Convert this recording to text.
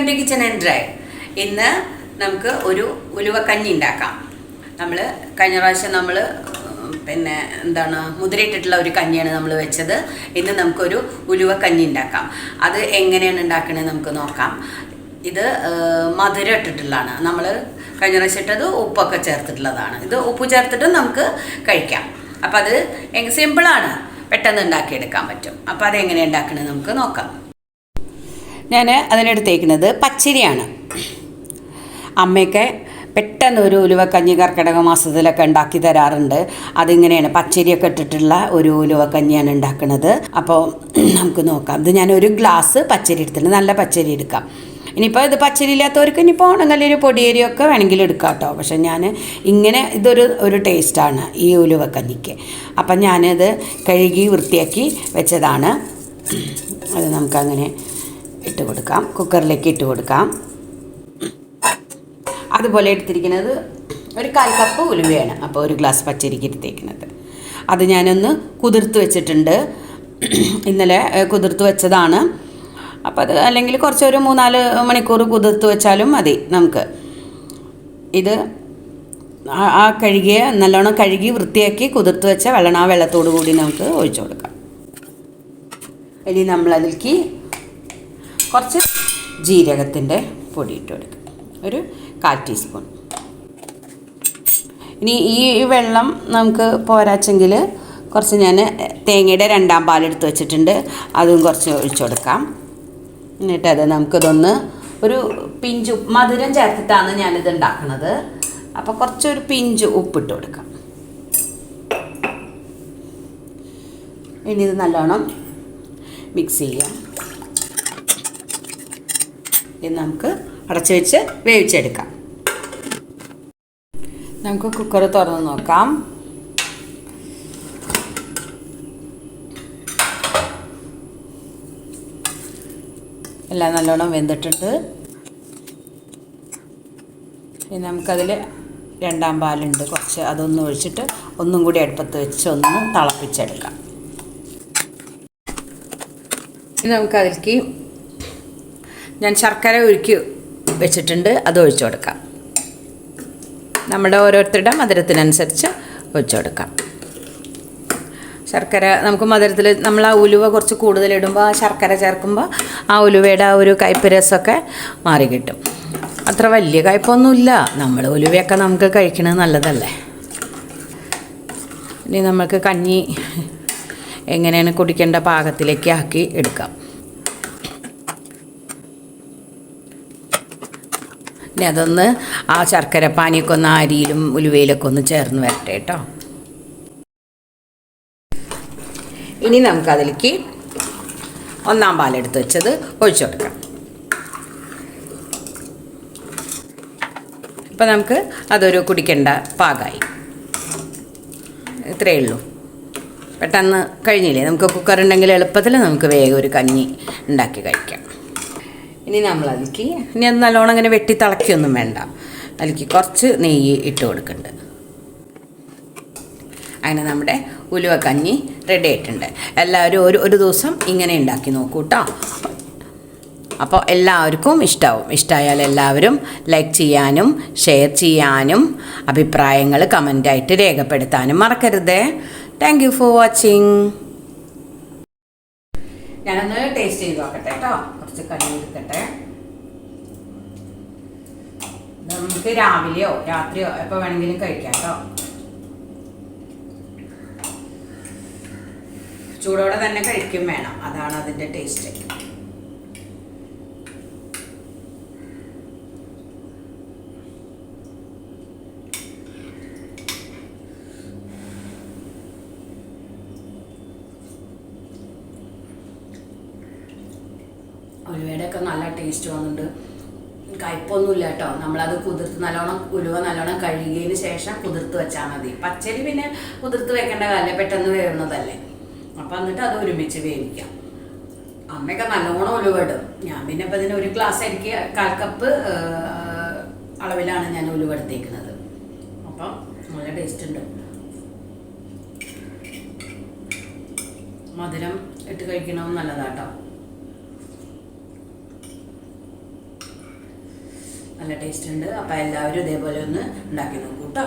Welcome to kitchen and drive ഇന്ന് നമുക്ക് ഒരു ഉലുവക്കഞ്ഞി ഉണ്ടാക്കാം. നമ്മൾ കഴിഞ്ഞ പ്രാവശ്യം നമ്മൾ പിന്നെ എന്താണ് മുതിരയിട്ടിട്ടുള്ള ഒരു കഞ്ഞിയാണ് നമ്മൾ വെച്ചത്. ഇന്ന് നമുക്കൊരു ഉലുവക്കഞ്ഞി ഉണ്ടാക്കാം. അത് എങ്ങനെയാണ് ഉണ്ടാക്കണത് നമുക്ക് നോക്കാം. ഇത് മധുരം ഇട്ടിട്ടുള്ളതാണ്. നമ്മൾ കഴിഞ്ഞ പ്രാവശ്യം ഇട്ടത് ഉപ്പൊക്കെ ചേർത്തിട്ടുള്ളതാണ്. ഇത് ഉപ്പ് ചേർത്തിട്ട് നമുക്ക് കഴിക്കാം. അപ്പം അത് സിമ്പിളാണ്. പെട്ടെന്ന് ഉണ്ടാക്കിയെടുക്കാൻ പറ്റും. അപ്പം അത് എങ്ങനെയാണ് ഉണ്ടാക്കണത് നമുക്ക് നോക്കാം. ഞാൻ അതിനെടുത്തേക്കുന്നത് പച്ചരിയാണ്. അമ്മയൊക്കെ പെട്ടെന്ന് ഒരു ഉലുവക്കഞ്ഞി കർക്കിടക മാസത്തിലൊക്കെ ഉണ്ടാക്കി തരാറുണ്ട്. അതിങ്ങനെയാണ് പച്ചരിയൊക്കെ ഇട്ടിട്ടുള്ള ഒരു ഉലുവക്കഞ്ഞിയാണ് ഉണ്ടാക്കുന്നത് അപ്പോൾ നമുക്ക് നോക്കാം. ഇത് ഞാൻ ഒരു ഗ്ലാസ് പച്ചരി എടുത്തിട്ടുണ്ട്. നല്ല പച്ചരി എടുക്കാം. ഇനിയിപ്പോൾ ഇത് പച്ചരി ഇല്ലാത്തവർക്ക് ഇനിയിപ്പോൾ ഉണങ്ങലൊരു പൊടിയേരിയൊക്കെ വേണമെങ്കിൽ എടുക്കാം കേട്ടോ. പക്ഷെ ഞാൻ ഇങ്ങനെ ഇതൊരു ഒരു ടേസ്റ്റാണ് ഈ ഉലുവക്കഞ്ഞിക്ക്. അപ്പം ഞാനിത് കഴുകി വൃത്തിയാക്കി വെച്ചതാണ്. അത് നമുക്കങ്ങനെ ഇട്ട് കൊടുക്കാം. കുക്കറിലേക്ക് ഇട്ട് കൊടുക്കാം. അതുപോലെ എടുത്തിരിക്കുന്നത് ഒരു കാൽ കപ്പ് ഉലുവയാണ്. അപ്പോൾ ഒരു ഗ്ലാസ് പച്ചരിക്ക് എടുത്തേക്കുന്നത്. അത് ഞാനൊന്ന് കുതിർത്ത് വെച്ചിട്ടുണ്ട്. ഇന്നലെ കുതിർത്ത് വെച്ചതാണ്. അപ്പോൾ അത് അല്ലെങ്കിൽ കുറച്ച് ഒരു മൂന്നാൽ മണിക്കൂർ കുതിർത്ത് വെച്ചാലും മതി നമുക്ക്. ഇത് ആ കഴുകിയ നല്ലോണം കഴുകി വൃത്തിയാക്കി കുതിർത്ത് വെച്ച വെള്ളം ആ വെള്ളത്തോടു കൂടി നമുക്ക് ഒഴിച്ചു കൊടുക്കാം. ഇനി നമ്മളതിലേക്ക് കുറച്ച് ജീരകത്തിന്റെ പൊടി ഇട്ട് കൊടുക്കുക. ഒരു കാൽ ടീസ്പൂൺ. ഇനി ഈ വെള്ളം നമുക്ക് പോരാച്ചെങ്കിൽ കുറച്ച് ഞാൻ തേങ്ങയുടെ രണ്ടാം പാലെടുത്ത് വെച്ചിട്ടുണ്ട്. അതും കുറച്ച് ഒഴിച്ചു കൊടുക്കാം. എന്നിട്ട് അത് നമുക്കിതൊന്ന് ഒരു പിഞ്ച് മധുരം ചേർത്തിട്ടാണ് ഞാനിത് ഉണ്ടാക്കുന്നത്. അപ്പോൾ കുറച്ചൊരു പിഞ്ച് ഉപ്പിട്ട് കൊടുക്കാം. ഇനി ഇത് നല്ലോണം മിക്സ് ചെയ്യാം. ഇത് നമുക്ക് അടച്ചു വെച്ച് വേവിച്ചെടുക്കാം. നമുക്ക് കുക്കർ തുറന്ന് നോക്കാം. എല്ലാം നല്ലോണം വെന്തിട്ടുണ്ട്. ഇനി നമുക്കതിൽ രണ്ടാം പാലുണ്ട്. കുറച്ച് അതൊന്ന് ഒഴിച്ചിട്ട് ഒന്നും കൂടി അടുപ്പത്ത് വെച്ച് ഒന്ന് തിളപ്പിച്ചെടുക്കാം. ഇനി നമുക്കതിലേക്ക് ഞാൻ ശർക്കര ഉരുക്കി വെച്ചിട്ടുണ്ട് അത് ഒഴിച്ചു കൊടുക്കാം. നമ്മുടെ ഓരോരുത്തരുടെ മധുരത്തിനനുസരിച്ച് ഒഴിച്ചു കൊടുക്കാം. ശർക്കര നമുക്ക് മധുരത്തിൽ നമ്മൾ ആ ഉലുവ കുറച്ച് കൂടുതലിടുമ്പോൾ ആ ശർക്കര ചേർക്കുമ്പോൾ ആ ഉലുവയുടെ ആ ഒരു കയ്പ്പ് രസമൊക്കെ മാറി കിട്ടും. അത്ര വലിയ കയ്പൊന്നുമില്ല നമ്മൾ ഉലുവയൊക്കെ നമുക്ക് കഴിക്കണത് നല്ലതല്ലേ? ഇനി നമുക്ക് കഞ്ഞി എങ്ങനെയാണ് കുടിക്കേണ്ട പാകത്തിലേക്ക് ആക്കി എടുക്കാം. ഇനി അതൊന്ന് ആ ശർക്കര പാനിയൊക്കെ ഒന്ന് അരിയിലും ഉലുവയിലൊക്കെ ഒന്ന് ചേർന്ന് വരട്ടെ കേട്ടോ. ഇനി നമുക്കതിലേക്ക് ഒന്നാം പാലെടുത്ത് വെച്ചത് ഒഴിച്ചു കൊടുക്കാം. ഇപ്പം നമുക്ക് അതൊരു കുടിക്കേണ്ട പാകമായി. ഇത്രയേ ഉള്ളൂ. പെട്ടെന്ന് കഴിഞ്ഞില്ലേ? നമുക്ക് കുക്കർ ഉണ്ടെങ്കിൽ എളുപ്പത്തിൽ നമുക്ക് വേഗം ഒരു കഞ്ഞി ഉണ്ടാക്കി കഴിക്കാം. ഇനി നമ്മൾ അതിലേക്ക് ഇനി അത് നല്ലോണം അങ്ങനെ വെട്ടി തിളക്കിയൊന്നും വേണ്ട. അതിലേക്ക് കുറച്ച് നെയ്യ് ഇട്ട് കൊടുക്കുന്നുണ്ട് അങ്ങനെ നമ്മുടെ ഉലുവ കഞ്ഞി റെഡി ആയിട്ടുണ്ട്. എല്ലാവരും ഒരു ഒരു ദിവസം ഇങ്ങനെ ഉണ്ടാക്കി നോക്കൂ കേട്ടോ അപ്പോൾ എല്ലാവർക്കും ഇഷ്ടമാവും ഇഷ്ടമായാൽ എല്ലാവരും ലൈക്ക് ചെയ്യാനും ഷെയർ ചെയ്യാനും അഭിപ്രായങ്ങൾ കമന്റായിട്ട് രേഖപ്പെടുത്താനും മറക്കരുത്. താങ്ക് യു ഫോർ വാച്ചിങ് ഞാനൊന്ന് ടേസ്റ്റ് ചെയ്ത് നോക്കട്ടെ കേട്ടോ കുറച്ച് കഞ്ഞി നമുക്ക് രാവിലെയോ രാത്രിയോ എപ്പോൾ വേണമെങ്കിലും കഴിക്കാം കേട്ടോ. ചൂടോടെ തന്നെ കഴിക്കും വേണം. അതാണ് അതിന്റെ ടേസ്റ്റ് ഉലുവയുടെ നല്ല ടേസ്റ്റ് വന്നിട്ടുണ്ട്. കയ്പൊന്നുമില്ല കേട്ടോ. നമ്മളത് കുതിർത്ത് നല്ലോണം ഉലുവ നല്ലോണം കഴുകിയതിന് ശേഷം കുതിർത്ത് വെച്ചാൽ മതി. പച്ചരി പിന്നെ കുതിർത്ത് വെക്കേണ്ട കാലം പെട്ടെന്ന് വേവുന്നതല്ലേ. അപ്പം എന്നിട്ട് അത് ഒരുമിച്ച് വേവിക്കാം. അമ്മയൊക്കെ നല്ലോണം ഉലുവ ഇടും. ഞാൻ പിന്നെ ഇപ്പം ഇതിന് ഒരു ഗ്ലാസ് എനിക്ക് കാൽ കപ്പ് അളവിലാണ് ഞാൻ ഉലുവ എടുത്തേക്കുന്നത്. അപ്പം നല്ല ടേസ്റ്റ് ഉണ്ട്. മധുരം ഇട്ട് കഴിക്കണമെന്ന് നല്ലതാട്ടോ. നല്ല ടേസ്റ്റ് ഉണ്ട്. അപ്പോൾ എല്ലാവരും ഇതേപോലെ ഒന്ന് ഉണ്ടാക്കി നോക്കൂ കേട്ടോ